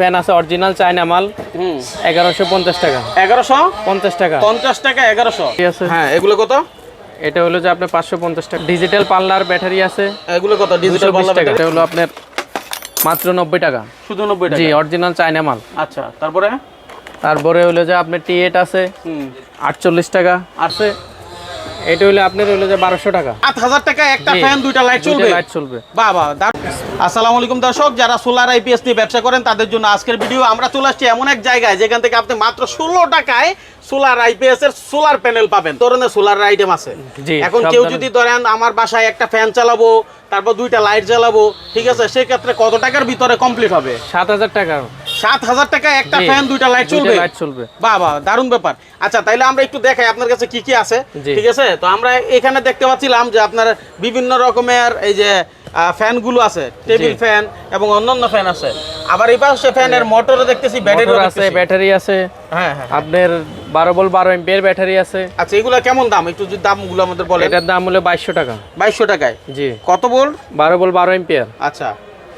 Fan আছে original China মাল। এগারোশো পঞ্চাশ টাকা। এগারোশো? পঞ্চাশ টাকা। পঞ্চাশ টাকা এগারোশো? ঠিক আছে। হ্যাঁ এগুলো কত? এটা হলো যে আপনার পাঁচশো পঞ্চাশ টাকা। ডিজিটাল পার্লার ব্যাটারি আছে। এগুলো কত? ডিজিটাল বিশ টাকা। এটা হলো আপনার মাত্র নব্বই টাকা। শুধু নব্বই জি অরিজিনাল চায়না মাল। আচ্ছা তারপরে? তারপরে হলো যে আপনার টি এইট আছে। আটচল্লিশ টাকা। আছে। এটা হলো আপনার হলো যে বারোশো টাকা। আট হাজার টাকা একটা ফ্যান দুইটা লাইট চলবে? লাইট চলবে। বাবা আসসালামু আলাইকুম দর্শক যারা সোলার আইপিএস নিয়ে ব্যবসা করেন তাদের জন্য আজকের ভিডিও আমরা চলে আসছি এমন এক জায়গায় যেখান থেকে আপনি মাত্র ষোলো টাকায় সোলার আইপিএস এর সোলার প্যানেল পাবেন। ধরনের সোলার আইটেম আছে। এখন কেউ যদি ধরেন আমার বাসায় একটা ফ্যান চালাবো তারপর দুইটা লাইট জ্বালাবো ঠিক আছে? সেক্ষেত্রে কত টাকার ভিতরে কমপ্লিট হবে? সাত হাজার টাকা। সাত হাজার টাকা একটা ফ্যান দুইটা লাইট চলবে? লাইট চলবে। দারুণ ব্যাপার। আচ্ছা তাইলে আমরা একটু দেখাই আপনার কাছে কি কি আছে ঠিক আছে? তো আমরা এখানে দেখতে পাচ্ছিলাম যে আপনার বিভিন্ন রকমের এই যে ফ্যানগুলো আছে টেবিল ফ্যান এবং অন্যান্য ফ্যান আছে। আবার এই পাশে ফ্যানের মোটরও দেখতেছি ব্যাটারি আছে ব্যাটারি আছে। হ্যাঁ হ্যাঁ আপনার বারো বল বারো এমপিয়ার ব্যাটারি আছে। আচ্ছা এগুলো কেমন দাম? একটু যদি দামগুলো আমাদের বলেন। এটার দাম হলো বাইশশো টাকা। বাইশশো টাকায়। জি। কত ভোল্ট বারো বল বারো এম্পিয়ার আচ্ছা।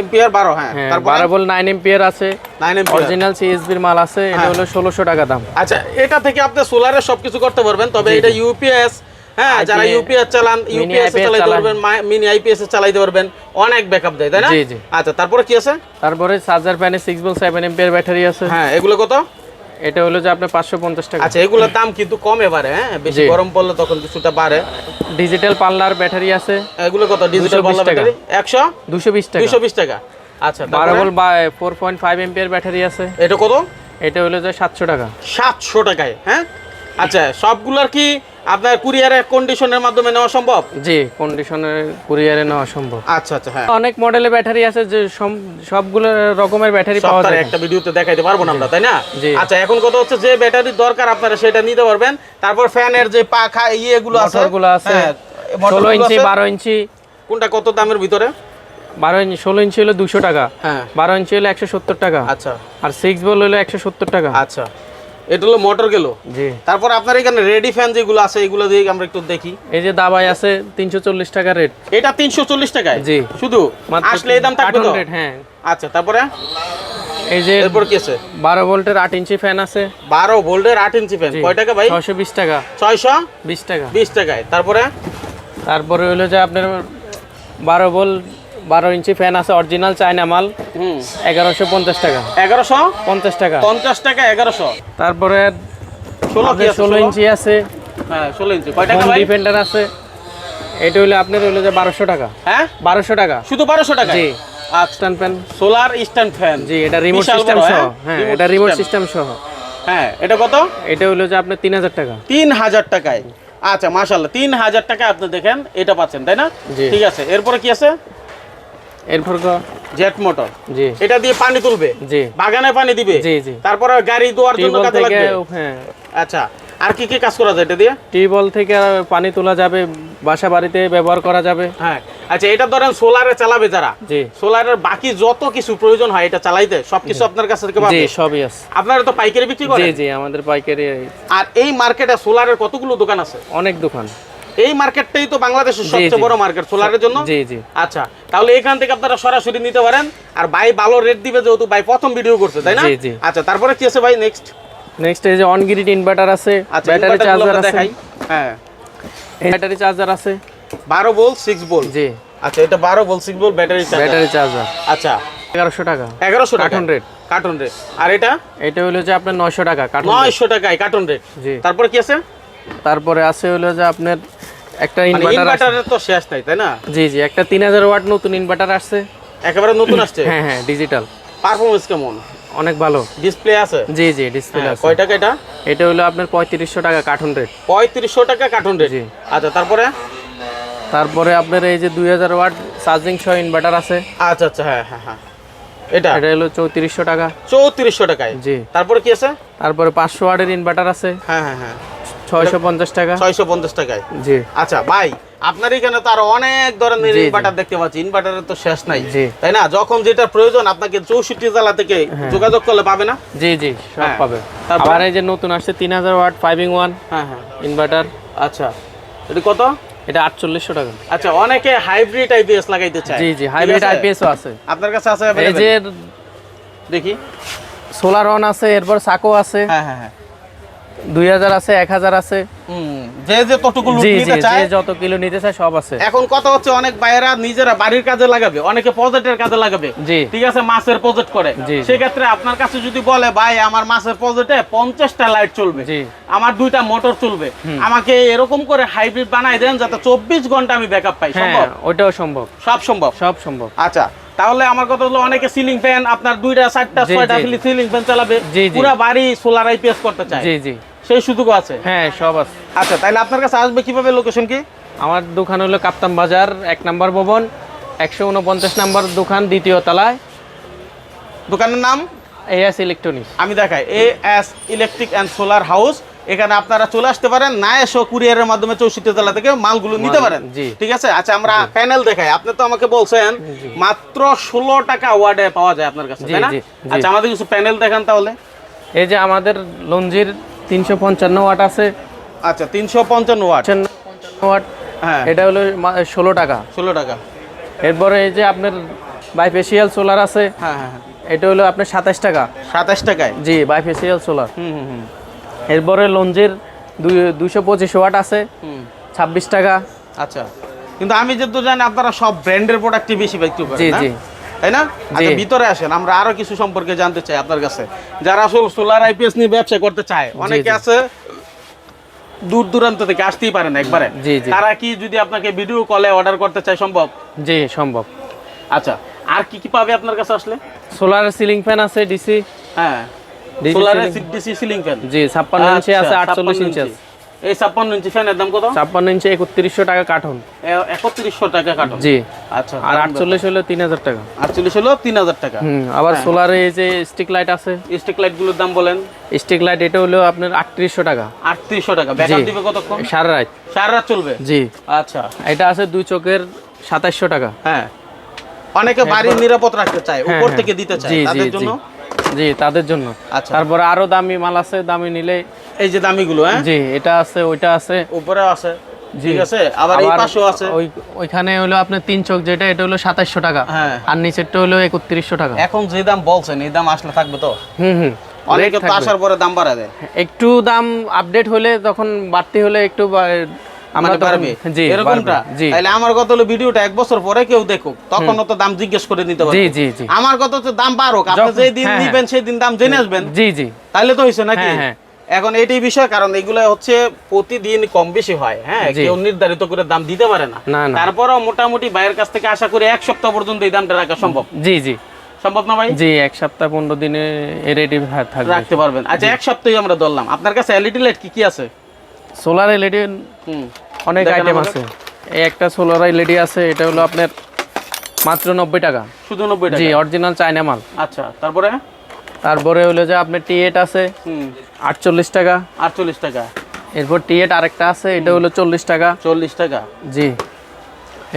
এম্পিয়ার বারো হ্যাঁ। হ্যাঁ তারপর? বারো বল 9 এমপিআর আছে। 9 এমপিআর। অরিজিনাল সিএসবির মাল আছে এটা হ্যাঁ। হলো 1600 টাকা দাম। আচ্ছা এটা থেকে আপনি সোলারের সবকিছু করতে পারবেন তবে এটা। ইউপিএস হ্যাঁ যারা ইউপিএস চালান ইউপিএস চালাইতে পারবেন মিনি আইপিএস চালাইতে পারবেন অনেক ব্যাকআপ দেয় তাই না। আচ্ছা তারপরে কি আছে? তারপরে চার্জার প্যানে সিক্স বল 7 এমপিআর ব্যাটারি আছে। হ্যাঁ এগুলো কত? এটা হলো যে আপনার পাঁচশো পঞ্চাশ টাকা। আচ্ছা এগুলোর দাম কিন্তু কম এবারে হ্যাঁ? বেশি গরম পড়লে তখন কিছুটা বাড়ে। ডিজিটাল পার্লার ব্যাটারি আছে। এগুলো কত? ডিজিটাল পার্লার ব্যাটারি একশো? দুশো বিশ টাকা। দুশো বিশ টাকা। আচ্ছা বারো বল বা four point five ampere battery আছে। এটা কত? এটা হলো যে সাতশো টাকা। সাতশো টাকায় হ্যাঁ? আচ্ছা সবগুলোর কি আপনার কুরিয়ারের কন্ডিশনের মাধ্যমে নেওয়া সম্ভব? জি কন্ডিশনের কুরিয়ারে নেওয়া সম্ভব। আচ্ছা আচ্ছা হ্যাঁ। অনেক মডেলের ব্যাটারি আছে যে সবগুলো রকমের ব্যাটারি পাওয়া যায়। একটা ভিডিওতে দেখাইতে পারব না আমরা তাই না? আচ্ছা এখন কথা হচ্ছে যে ব্যাটারির দরকার আপনারা সেটা নিতে পারবেন। তারপর ফ্যানের যে পাখা ইয়েগুলো আছে মোটরগুলো আছে হ্যাঁ, ষোলো মোটরগুলো ইঞ্চি আছে। বারো ইঞ্চি। কোনটা কত দামের ভিতরে? বারো ইঞ্চি ষোলো ইঞ্চি হলো দুশো টাকা। হ্যাঁ। বারো ইঞ্চি হলো একশো সত্তর টাকা। আচ্ছা। আর সিক্স বল হলো একশো সত্তর টাকা। আচ্ছা। এটা হলো মোটর গেল। জি। তারপর আপনার এখানে রেডি ফ্যান যেগুলো আছে এগুলো দিয়ে আমরা একটু দেখি। এই যে দাবাই আছে তিনশো চল্লিশ টাকা রেট এটা তিনশো চল্লিশ টাকায়? জি। শুধু? আসলে এই দাম থাকবে তো? রেট হ্যাঁ। আচ্ছা তারপরে? এই যে এরপর কি আছে? বারো ভোল্টের আট ইঞ্চি ফ্যান আছে। বারো ভোল্টের আট ইঞ্চি ফ্যান। কয় টাকা ভাই? ছয়শো বিশ টাকা। ছয়শো? বিশ টাকা। বিশ টাকায়। তারপরে? তারপরে হলো যে আপনার বারো বল বারো ইঞ্চি ফ্যান আছে অরিজিনাল চায়না মাল। এগারোশো পঞ্চাশ টাকা। এগারোশো? পঞ্চাশ টাকা। পঞ্চাশ টাকা এগারোশো। তারপরে ষোলো ষোলো ইঞ্চি আছে। হ্যাঁ ষোলো ইঞ্চি। কয় টাকা হোম ভাই? ডিফেন্ডার আছে। এটা হলো আপনার হলো যে বারোশো টাকা। হ্যাঁ? বারোশো টাকা। শুধু বারোশো টাকা জি। আচ্ছা। Stand fan solar stand fan জি এটা রিমোট সিস্টেম সহ। হ্যাঁ? হ্যাঁ এটা রিমোট সিস্টেম সহ। হ্যাঁ এটা কত? এটা হলো যে আপনার তিন হাজার টাকা। তিন হাজার টাকায়। আচ্ছা মাশাল্লাহ তিন হাজার টাকা আপনি দেখেন এটা পাচ্ছেন তাই না? ঠিক আছে। এরপরে কি আছে? এরপর জেট মোটর। জি। এটা দিয়ে পানি তুলবে? জি। বাগানে পানি দিবে? জি জি। তারপরে গাড়ি ধোয়ার জন্য কাজে লাগবে? হ্যাঁ। আচ্ছা আর কি কি কাজ করা যায় এটা দিয়ে? টিউবওয়েল থেকে পানি তোলা যাবে বাসা বাড়িতে ব্যবহার করা যাবে। হ্যাঁ। আচ্ছা এটা ধরেন সোলারে চালাবে যারা? জি। সোলারের বাকি যত কিছু প্রয়োজন হয় এটা চালাইতে সবকিছু আপনার কাছে থেকে জি সবই আছে। আপনারা তো পাইকারি বিক্রি জি করেন জি আমাদের পাইকারি। আর এই মার্কেটে সোলারের কতগুলো দোকান আছে? অনেক দোকান। এই মার্কেটটাই তো বাংলাদেশের সবচেয়ে বড় মার্কেট সোলারের জন্য? জি জি। আচ্ছা তাহলে এখান থেকে আপনারা সরাসরি নিতে পারেন। আর ভাই ভালো রেট দিবে যেহেতু ভাই প্রথম ভিডিও করছে তাই না। আচ্ছা তারপরে কি আছে ভাই নেক্সট নেক্সট এই যে অন গ্রিড ইনভার্টার আছে আচ্ছা ব্যাটারি চার্জার আছে। হ্যাঁ। ব্যাটারি চার্জার আছে। বারো ভোল্ট সিক্স ভোল্ট জি। আচ্ছা এটা বারো volt six volt battery charger battery charger আচ্ছা। এগারোশো টাকা। এগারোশো কার্টুন রেট কার্টুন রেট আর এটা? এটা হলো যে আপনার নয়শো টাকা কার্টুন rate। নয়শো টাকায় কার্টুন রেট জি। তারপরে কি আছে? তারপরে আছে হলো যে আপনার একটা মানে ইনভার্টার তো শেষ নাই তাই না? জি জি একটা তিন হাজার ওয়াট নতুন ইনভার্টার আসছে। একেবারে নতুন আসছে? হ্যাঁ হ্যাঁ ডিজিটাল পারফরমেন্স কেমন? অনেক ভালো। ডিসপ্লে আছে? জি জি ডিসপ্লে হ্যাঁ, আছে। কয় টাকা এটা? এটা হলো আপনার পঁয়ত্রিশশো টাকা কার্টুন রেট পঁয়ত্রিশশো টাকা কার্টুন রেট জি। আচ্ছা তারপরে? তারপরে আপনার এই যে দুই হাজার ওয়াট চার্জিং সহ ইনভার্টার আছে। আচ্ছা আচ্ছা হ্যাঁ হ্যাঁ হ্যাঁ। এটা? এটা হলো চৌত্রিশশো টাকা। চৌত্রিশশো টাকায়? জি। তারপরে কি আছে? তারপরে পাঁচশো ওয়াটের ইনভার্টার আছে। হ্যাঁ হ্যাঁ হ্যাঁ। ছয়শো পঞ্চাশ টাকা। ছয়শো পঞ্চাশ টাকায়? জি। আচ্ছা ভাই আপনার এখানে তো আরও অনেক ধরনের। ইনভার্টার দেখতে পাচ্ছি। ইনভার্টারের তো শেষ নাই। তাই না? যখন যেটা প্রয়োজন আপনাকে চৌষট্টি জেলা থেকে হ্যাঁ। যোগাযোগ করলে পাবে না? জি জি সব হ্যাঁ। পাবে। তারপর? এই যে নতুন আসছে তিন হাজার ওয়াট ফাইভিং ওয়ান হ্যাঁ হ্যাঁ। ইনভার্টার আচ্ছা। এটা কত? এটা আটচল্লিশশো টাকা। আচ্ছা অনেকে হাইব্রিড আইপিএস লাগাইতে চায়। জি জি হাইব্রিড? আইপিএসও আছে? আপনার কাছে আছে এই যে দেখি। সোলার অন আছে এরপর সাকো আছে। হ্যাঁ হ্যাঁ হ্যাঁ। দুই হাজার আছে এক হাজার আছে। যে যে ততটুকু জি জি নিতে চায় যত কিলো নিতে চায় সব আছে। এখন কথা হচ্ছে অনেক ভাইয়েরা নিজেরা বাড়ির কাজে লাগাবে অনেকে প্রজেক্টের কাজে লাগাবে। জি। ঠিক আছে মাছের প্রজেক্ট করে। সেক্ষেত্রে আপনার কাছে যদি বলে ভাই আমার মাছের প্রজেক্টে পঞ্চাশটা লাইট চলবে আমার দুইটা মোটর চলবে আমাকে এরকম করে হাইব্রিড বানাই দেন যাতে চব্বিশ ঘণ্টা আমি ব্যাকআপ পাই হ্যাঁ সম্ভব? ওইটাও সম্ভব। সব সম্ভব? সব সম্ভব। আচ্ছা তাহলে আমার কথা হলো অনেকে সিলিং ফ্যান আপনার দুইটা চারটা ছয়টা। সিলিং ফ্যান চালাবে। পুরো বাড়ি সোলার আইপিএস করতে চায়। জি জি। সেই সুযোগ আছে। হ্যাঁ সব আছে। আচ্ছা তাহলে আপনার কাছে আসবে কীভাবে লোকেশন কি? আমার দোকান হলো কাপ্তান বাজার এক নম্বর ভবন একশো উনপঞ্চাশ নম্বর দোকান দ্বিতীয় তলায়। দোকানের নাম? এ এস ইলেকট্রনিক্স আমি দেখাই A S electric and solar house এখানে আপনারা চলে আসতে পারেন না এসো কুরিয়ারের মাধ্যমে চৌষট্টি তলা থেকে মালগুলো নিতে পারেন। জি। ঠিক আছে? আচ্ছা আমরা প্যানেল দেখাই। আপনি তো আমাকে বলছেন মাত্র ষোলো টাকা ওয়ার্ডে পাওয়া যায় আপনার কাছে তাই না। আচ্ছা আমাদের কিছু প্যানেল দেখান তাহলে। এই যে আমাদের লঞ্জির তিনশো পঞ্চান্ন ওয়াট আছে। আচ্ছা তিনশো পঞ্চান্ন ওয়াট। ওয়াট হ্যাঁ। এটা হলো ষোলো টাকা। ষোলো টাকা। এরপরে এই যে আপনার বাইফেসিয়াল সোলার আছে হ্যাঁ হ্যাঁ হ্যাঁ। এটা হলো আপনার সাতাশ টাকা। সাতাশ টাকায়? জি বাইফেসিয়াল সোলার। হুম হুম এরপরে লঞ্জির দুই দুইশো পঁচিশ ওয়াট আছে ছাব্বিশ টাকা। আচ্ছা। কিন্তু আমি যেহেতু জানি আপনারা সব ব্র্যান্ডের প্রোডাক্টই বেশি বিক্রি করেন জি, জি। তাই না? আচ্ছা ভিতরে আসেন আমরা আরও কিছু সম্পর্কে জানতে চাই আপনার কাছে। যারা আসলে সোলার আইপিএস নিয়ে ব্যবসা করতে চায় অনেকে আছে দূর দূরান্ত থেকে আসতেই পারে না একবারে। তারা কি যদি আপনাকে ভিডিও কলে অর্ডার করতে চায় সম্ভব? জি সম্ভব। আচ্ছা আর কি কি পাবে আপনার কাছে আসলে? সোলার সিলিং ফ্যান আছে ডিসি হ্যাঁ। সোলার ডিসি সিলিং ফ্যান জি ছাপ্পান্ন ইঞ্চি আছে আটচল্লিশ ইঞ্চি আছে। এই ছাপ্পান্ন ইঞ্চি ফ্যানের দাম কত? ছাপ্পান্ন ইঞ্চি একত্রিশশো টাকা কার্টন। একত্রিশশো টাকা কাটো জি। আচ্ছা আর আটচল্লিশ হলো তিন হাজার টাকা। আটচল্লিশ হলো তিন হাজার টাকা। হুম আবার সোলারে এই যে স্টিক লাইট আছে। স্টিক লাইটগুলোর দাম বলেন। স্টিক লাইট এটা হলো আপনার আটত্রিশশো টাকা। আটত্রিশশো টাকা। ব্যাকআপ দিবে কতক্ষণ? সারা রাত। সারা রাত চলবে? জি। আচ্ছা। এটা আছে দুই চোখের সাতাশশো টাকা। হ্যাঁ। অনেকে বাড়ির নিরাপদ রাখতে চায় হ্যাঁ, উপর হ্যাঁ। থেকে দিতে চায়। তাদের জন্য? জি তাদের জন্য। আচ্ছা। তারপরে আরও দামি মাল আছে দামি নিলে এই যে দামিগুলো হ্যাঁ? জি এটা আছে ওইটা আছে। উপরেও আছে ঠিক আছে? আবার এই পাশেও আছে। ওই ওইখানে হলো আপনার তিন চোখ যেটা এটা হলো সাতাশশো টাকা। হ্যাঁ। আর নিচেরটা হলো একত্রিশশো টাকা। এখন যে দাম বলছেন এই দাম আসলে থাকবে তো? হুম হুম। অনেকে তো আসার পরে দাম বাড়া দেয়। একটু দাম আপডেট হলে তখন বাড়তি হলে একটু আমরা মানে জি এরকমটা? তাহলে আমার কথা হলো ভিডিওটা এক বছর পরে কেউ দেখুক তখন তো দাম জিজ্ঞেস করে নিতে জি পারবে। জি জি আমার কথা হচ্ছে দাম বাড়ুক। আপনি যেই দিন হ্যাঁ, নিবেন সেই দিন দাম জেনে আসবেন। জি জি। তাহলে তো হয়েছে নাকি? হ্যাঁ, হ্যাঁ। এখন এটাই বিষয় কারণ এগুলো হচ্ছে প্রতিদিন কম বেশি হয় হ্যাঁ? জি। কেউ নির্ধারিত করে দাম দিতে পারে না। তারপরেও মোটামুটি বাইরের কাছ থেকে আশা করি এক সপ্তাহ পর্যন্ত এই দামটা রাখা সম্ভব। জি জি। সম্ভব না ভাই? জি এক সপ্তাহ পনেরো দিনে রেডি থাকবে। রাখতে পারবেন। আচ্ছা এক সপ্তাহে আমরা ধরলাম। আপনার কাছে এলইডি লাইট কি কি আছে? সোলার এলইডি হুম। অনেক আইটেম আছে। এই একটা সোলার এলইডি আছে এটা হলো আপনার মাত্র নব্বই টাকা। শুধু নব্বই জি টাকা অরিজিনাল চায়না মাল। আচ্ছা তারপরে? তারপরে হলো যে আপনার টি এইট আছে হুম। আটচল্লিশ টাকা। আটচল্লিশ টাকা। এরপর টি এইট আরেকটা আছে এটা হলো চল্লিশ টাকা। চল্লিশ টাকা। জি।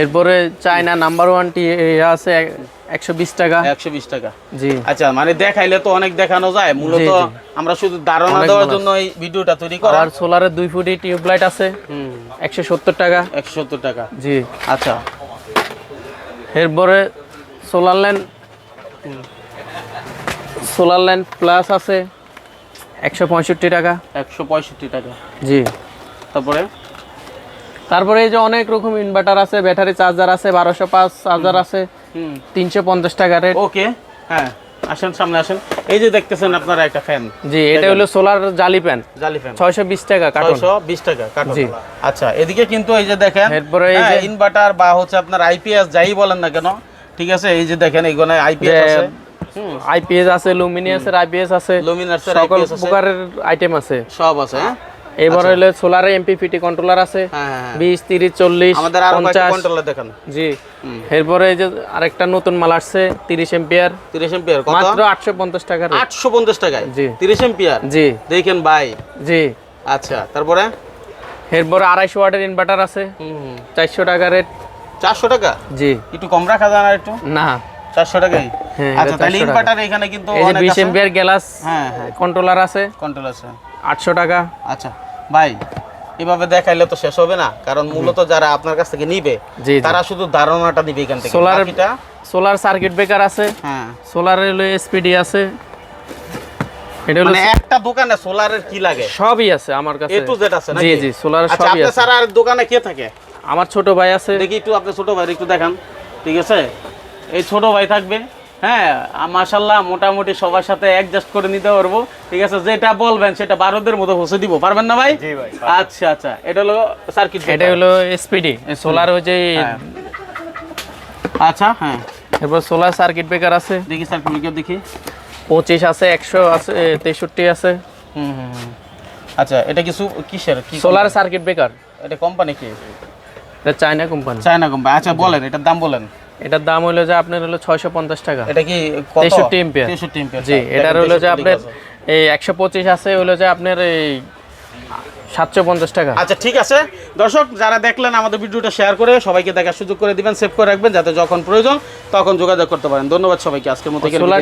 এরপরে চায়না নাম্বার ওয়ান টি আছে একশো বিশ টাকা। একশো বিশ টাকা। জি। আচ্ছা মানে দেখাইলে তো অনেক দেখানো যায়। মূলত আমরা শুধু ধারণা দেওয়ার জন্য এই ভিডিওটা তৈরি করা। আর সোলারের দুই ফুটি টিউবলাইট আছে একশো সত্তর টাকা। একশো সত্তর টাকা। জি। আচ্ছা। এরপরে solar land solar line plus আছে একশো পঁয়ষট্টি টাকা। একশো পঁয়ষট্টি টাকা। জি। তারপরে? তারপরে এই যে অনেক রকম ইনভার্টার আছে ব্যাটারি চার্জার আছে বারোশো পাঁচ চার্জার আছে তিনশো পঞ্চাশ টাকা রেট ওকে হ্যাঁ আসেন সামনে আসেন। এই যে দেখতেছেন আপনারা একটা ফ্যান জি এটা হলো সোলার জালি প্যান জালি ফ্যান ছয়শো বিশ টাকা কার্টন ছয়শো বিশ টাকা কাটো জি। আচ্ছা এদিকে কিন্তু এই যে দেখেন এরপরে এই যে- ইনভার্টার বা হচ্ছে আপনার আইপিএস যাই বলেন না কেন ঠিক আছে এই যে দেখেন এইখানে আইপিএস আছে। আইপিএস আছে লুমিনিয়াসের আইপিএস আছে লুমিনার্সের সকল প্রকারের আইটেম আছে। সব আছে হ্যাঁ? এবার হলো সোলারে এমপিপিটি কন্ট্রোলার আছে হ্যাঁ হ্যাঁ, বিশ তিরিশ চল্লিশ আমাদের কন্ট্রোলার দেখান। জি। এরপরে এই যে আরেকটা নতুন মাল আসছে তিরিশ এম্পিয়ার। তিরিশ এম্পিয়ার মাত্র আটশো পঞ্চাশ rate। আটশো পঞ্চাশ টাকায়? জি। তিরিশ এম্পিয়ার? জি। দেখেন ভাই। জি। আচ্ছা তারপরে? এরপরে আড়াইশো ওয়াটের ইনভার্টার আছে হুম চারশো টাকা রেট চারশো টাকা? জি। একটু কম রাখা যায় না একটু? না। চারশো টাকাই? হ্যাঁ, আচ্ছা তাহলে ইনভার্টার এখানে কিন্তু অনেক হ্যাঁ হ্যাঁ। কন্ট্রোলার আছে। কন্ট্রোল আছে। আটশো টাকা। আচ্ছা ভাই এভাবে দেখাইলে তো শেষ হবে না কারণ মূলত যারা আপনার কাছ থেকে নিবে। তারা শুধু ধারণাটা এখান থেকে। সোলার সোলার সার্কিট ব্রেকার আছে। হ্যাঁ। সোলার এসপিডি আছে। এটা হলো মানে একটা দোকানে সোলারের কি লাগে? সবই আছে আমার কাছে। এ টু জেড আছে জি জি সোলার আচ্ছা সবই আছে। দোকানে কে থাকে? আমার ছোট ভাই আছে। দেখি একটু আপনার ছোট ভাই একটু দেখান ঠিক আছে? এই ছোট ভাই থাকবে। হ্যাঁ মাশাল্লাহ মোটামুটি সবার সাথে অ্যাডজাস্ট করে নিতে পারব। ঠিক আছে যেটা বলবেন সেটা বারোদের মতো পৌঁছে দিব। পারবেন না ভাই? আচ্ছা আচ্ছা এটা হলো সার্কিট এটা হলো এসপিডি সোলার ওই যে হ্যাঁ। আচ্ছা হ্যাঁ। এরপর সোলার সার্কিট ব্রেকার আছে। দেখি সার্কিট দেখি। পঁচিশ আছে একশো আছে তেষট্টি আছে। হুম হুম হুম। আচ্ছা এটা কিছু কিসের? কি সোলার সার্কিট ব্রেকার এটা কোম্পানি কি? এটা চায়না কোম্পানি চায়না কোম্পানি আচ্ছা বলেন এটার দাম বলেন। এটার দাম হলো যে আপনার হলো ছয়শো পঞ্চাশ টাকা। এটা কি কত? তেষট্টি এম্পিয়ার। 63 এম্পিয়ার জি এটার হলো যে আপনার এই একশো পঁচিশ আছে হলো যে আপনার এই সাতশো পঞ্চাশ টাকা। আচ্ছা ঠিক আছে। দর্শক যারা দেখলেন আমাদের ভিডিওটা শেয়ার করে সবাইকে দেখার সুযোগ করে দিবেন সেভ করে রাখবেন যাতে যখন প্রয়োজন তখন যোগাযোগ করতে পারেন। ধন্যবাদ সবাইকে আজকের মতো এখানে সোলার-